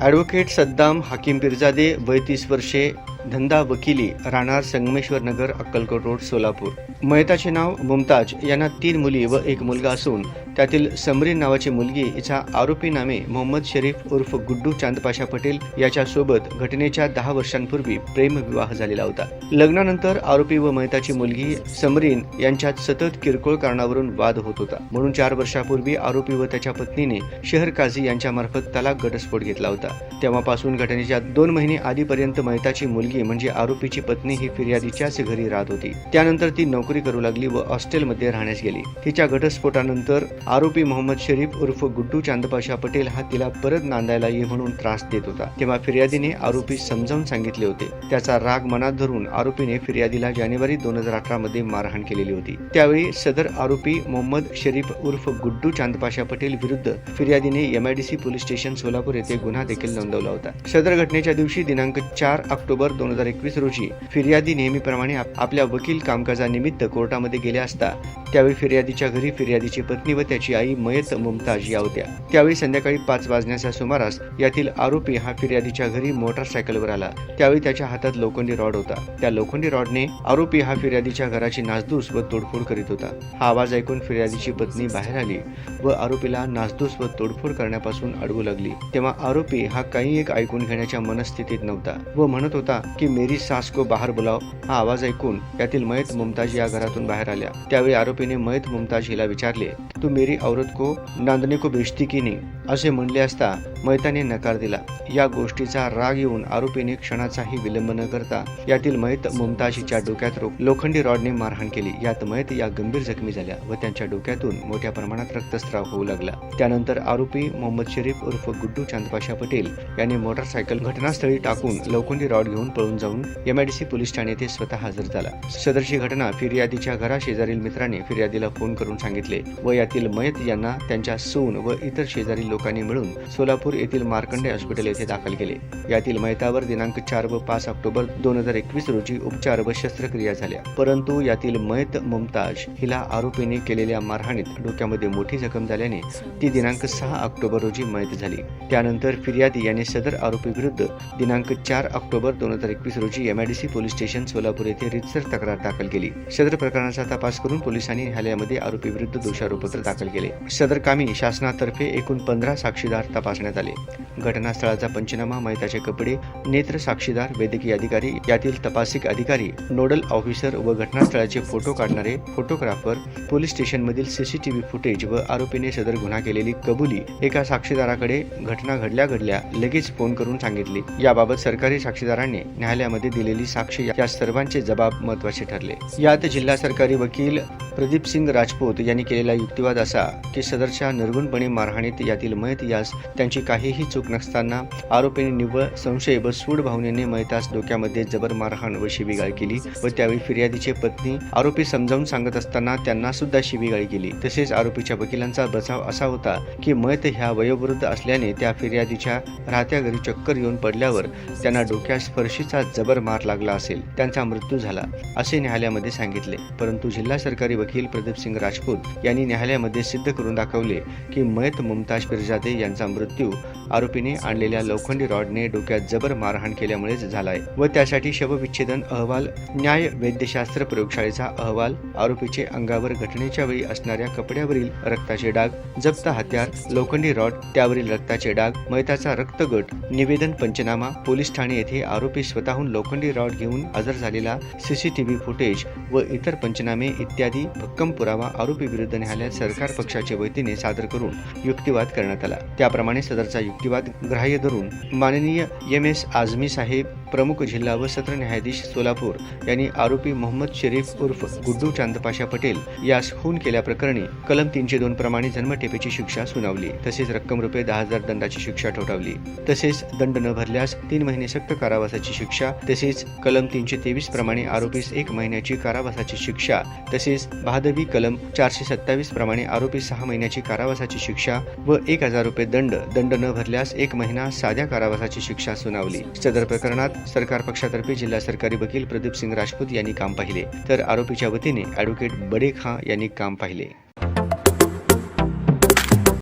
Advocate Saddam हाकीम पिरजादे वय तीस वर्षे धंदा वकिली राहणार संगमेश्वर नगर अक्कलकोट रोड सोलापूर. मयताचे नाव मुमताज. यांना तीन मुली व एक मुलगा असून त्यातील समरीन नावाची मुलगी हिचा आरोपी नामे मोहम्मद शरीफ उर्फ गुड्डू चांदपाशा पटेल याच्यासोबत घटनेच्या दहा वर्षांपूर्वी प्रेमविवाह झालेला होता. लग्नानंतर आरोपी व मयताची मुलगी समरीन यांच्यात सतत किरकोळ कारणावरून वाद होत होता. म्हणून चार वर्षापूर्वी आरोपी व त्याच्या पत्नीने शहर काझी यांच्यामार्फत तलाक घटस्फोट घेतला होता. तेव्हापासून घटनेच्या दोन महिने आधीपर्यंत मयताची मुलगी मुलगी म्हणजे आरोपीची पत्नी ही फिर्यादीच्याच घरी राहत होती. त्यानंतर ती नोकरी करू लागली व हॉस्टेलमध्ये राहण्यास गेली. तिच्या घटस्फोटानंतर आरोपी मोहम्मद शरीफ उर्फ गुड्डू चांदपाशा पटेल हा तिला परत नांदायला ये म्हणून त्रास देत होता. तेव्हा फिर्यादीने आरोपी समजावून सांगितले होते. त्याचा राग मनात धरून आरोपीने फिर्यादीला जानेवारी दोन हजार अठरा मध्ये मारहाण केलेली होती. त्यावेळी सदर आरोपी मोहम्मद शरीफ उर्फ गुड्डू चांदपाशा पटेल विरुद्ध फिर्यादीने एमआयडीसी पोलीस स्टेशन सोलापूर येथे गुन्हा देखील नोंदवला होता. सदर घटनेच्या दिवशी दिनांक चार ऑक्टोबर दोन हजार एकवीस रोजी फिर्यादी नेहमीप्रमाणे आपल्या वकील कामकाजानिमित्त कोर्टामध्ये गेल्या असता. त्यावेळी फिर्यादीच्या घरी फिर्यादीची पत्नी व त्याची आई मयत मुमताज या होत्या. त्यावेळी संध्याकाळी पाच वाजण्याच्या सुमारास यातील आरोपी हा फिर्यादीच्या घरी मोटारसायकलवर आला. त्यावेळी त्याच्या हातात लोखंडी रॉड होता. त्या लोखंडी रॉडने आरोपी हा फिर्यादीच्या घराची नासधूस व तोडफोड करीत होता. हा आवाज ऐकून फिर्यादीची पत्नी बाहेर आली व आरोपीला नासधूस व तोडफोड करण्यापासून अडवू लागली. तेव्हा आरोपी हा काही एक ऐकून घेण्याच्या मनस्थितीत नव्हता व म्हणत होता की मेरी सास को बाहेर बोलाव हा आवाज ऐकून त्यातील मयत मुमताज या घरातून बाहेर आल्या. त्यावेळी आरोपीने मयत मुमताज हिला विचारले तू मेरी औरत को नांदणे को बेचती की नाही? असे म्हणले असता मयताने नकार दिला. या गोष्टीचा राग येऊन आरोपीने क्षणाचाही विलंब न करता यातील मयत मुमताजीच्या डोक्यात रो- लोखंडी रॉडने मारहाण केली. यात मयत या गंभीर जखमी झाल्या व त्यांच्या डोक्यातून मोठ्या प्रमाणात रक्तस्राव होऊ लागला. त्यानंतर आरोपी मोहम्मद शरीफ उर्फ गुड्डू चांदपाशा पटेल यांनी मोटारसायकल घटनास्थळी टाकून लोखंडी रॉड घेऊन पळून जाऊन एमआयडीसी पोलीस ठाणे येथे स्वतः हजर झाला. सदरची घटना फिर्यादीच्या घराशेजारील मित्राने फिर्यादीला फोन करून सांगितले व यातील मयत यांना त्यांच्या सून व इतर शेजारी लोकांनी मिळून सोलापूर येथील मार्कंडे हॉस्पिटल येथे दाखल केले. यातील मयतावर दिनांक चार व पाच ऑक्टोबर दोन हजार एकवीस रोजी उपचार व शस्त्रक्रिया झाल्या. परंतु यातील मयत मुमताज हिला आरोपीने केलेल्या मारहाणीत डोक्यामध्ये मोठी जखम झाल्याने ती दिनांक सहा ऑक्टोबर रोजी मयत झाली. त्यानंतर फिर्यादी यांनी सदर आरोपी विरुद्ध दिनांक चार ऑक्टोबर दोन हजार एकवीस रोजी एमआयडीसी पोलीस स्टेशन सोलापूर येथे रितसर तक्रार दाखल केली. सदर प्रकरणाचा तपास करून पोलिसांनी न्यायालयामध्ये आरोपी विरुद्ध दोषारोपत्र दाखल केले. सदर कामी शासनातर्फे एकूण पंधरा साक्षीदार तपासण्यात आले. घटनास्थळाचा पंचनामा मैताचे कपडे नेत्र साक्षीदार वैद्यकीय अधिकारी यातील तपासिक अधिकारी नोडल ऑफिसर व घटनास्थळाचे फोटो काढणारे फोटोग्राफर पोलीस स्टेशनमधील सीसीटीव्ही फुटेज व आरोपीने सदर गुन्हा केलेली कबुली एका साक्षीदाराकडे घटना घडल्या घडल्या लगेच फोन करून सांगितली. याबाबत सरकारी साक्षीदारांनी न्यायालयामध्ये दिलेली साक्ष या सर्वांचे जबाब महत्त्वाचे ठरले. यात जिल्हा सरकारी वकील प्रदीप सिंग राजपूत यांनी केलेला युक्तिवाद असा की सदरच्या निर्गुणपणे मारहाणीत यातील मयत यास त्यांची काहीही चूक नसताना आरोपीने निव्वळ संशय व सूड भावनेने मयतास डोक्यामध्ये जबर मारहाण व शिवीगाळ केली व त्यावेळी फिर्यादीची पत्नी आरोपी समजावून सांगत असताना त्यांना सुद्धा शिवीगाळ केली. तसेच आरोपीच्या वकिलांचा बचाव असा होता की मयत ह्या वयोवृद्ध असल्याने त्या फिर्यादीच्या राहत्या घरी चक्कर येऊन पडल्यावर त्यांना डोक्यास स्पर्शीचा जबर मार लागला असेल. त्यांचा मृत्यू झाला असे न्यायालयामध्ये सांगितले. परंतु जिल्हा सरकारी वकील प्रदीप सिंग राजपूत यांनी न्यायालयामध्ये सिद्ध करून दाखवले की मयत मुमताज पिरजादे यांचा मृत्यू आरोपीने आणलेल्या लोखंडी रॉडने डोक्यात जबर मारहाण केल्यामुळेच झालाय व त्यासाठी शवविच्छेदन अहवाल न्याय वैद्यशास्त्र प्रयोगशाळेचा अहवाल आरोपीचे अंगावर घटनेच्या वेळी असणाऱ्या कपड्यावरील रक्ताचे डाग जप्त हत्यार लोखंडी रॉड त्यावरील रक्ताचे डाग मयताचा रक्तगट निवेदन पंचनामा पोलीस ठाणे येथे आरोपी स्वतःहून लोखंडी रॉड घेऊन हजर झालेला सीसीटीव्ही फुटेज व इतर पंचनामे इत्यादी भक्कम पुरावा आरोपी विरुद्ध न्यायालयात सरकार पक्षाच्या वतीने सादर करून युक्तिवाद करण्यात आला. त्याप्रमाणे सदर युक्तिवाद ग्राह्य धरून माननीय एम एस आझमी साहेब प्रमुख जिल्हा व सत्र न्यायाधीश सोलापूर यांनी आरोपी मोहम्मद शरीफ उर्फ गुड्डू चांदपाशा पटेल यास खून केल्याप्रकरणी कलम तीनशे दोन प्रमाणे जन्मठेपेची शिक्षा सुनावली. तसेच रक्कम रुपये दहा हजार दंडाची शिक्षा ठोठावली. तसेच दंड न भरल्यास तीन महिने सक्त कारावासाची शिक्षा तसेच कलम तीनशे तेवीस प्रमाणे आरोपीस एक महिन्याची कारावासाची शिक्षा तसेच बहादवी कलम चारशे सत्तावीस प्रमाणे आरोपी सहा महिन्याची कारावासाची शिक्षा व एक हजार रुपये दंड दंड न भरल्यास एक महिना साध्या कारावासाची शिक्षा सुनावली. सदर प्रकरणात सरकार पक्षातर्फे जिल्हा सरकारी वकील प्रदीप सिंग राजपूत यांनी काम पाहिले. तर आरोपीच्या वतीने ॲडव्होकेट बडे खां यांनी काम पाहिले.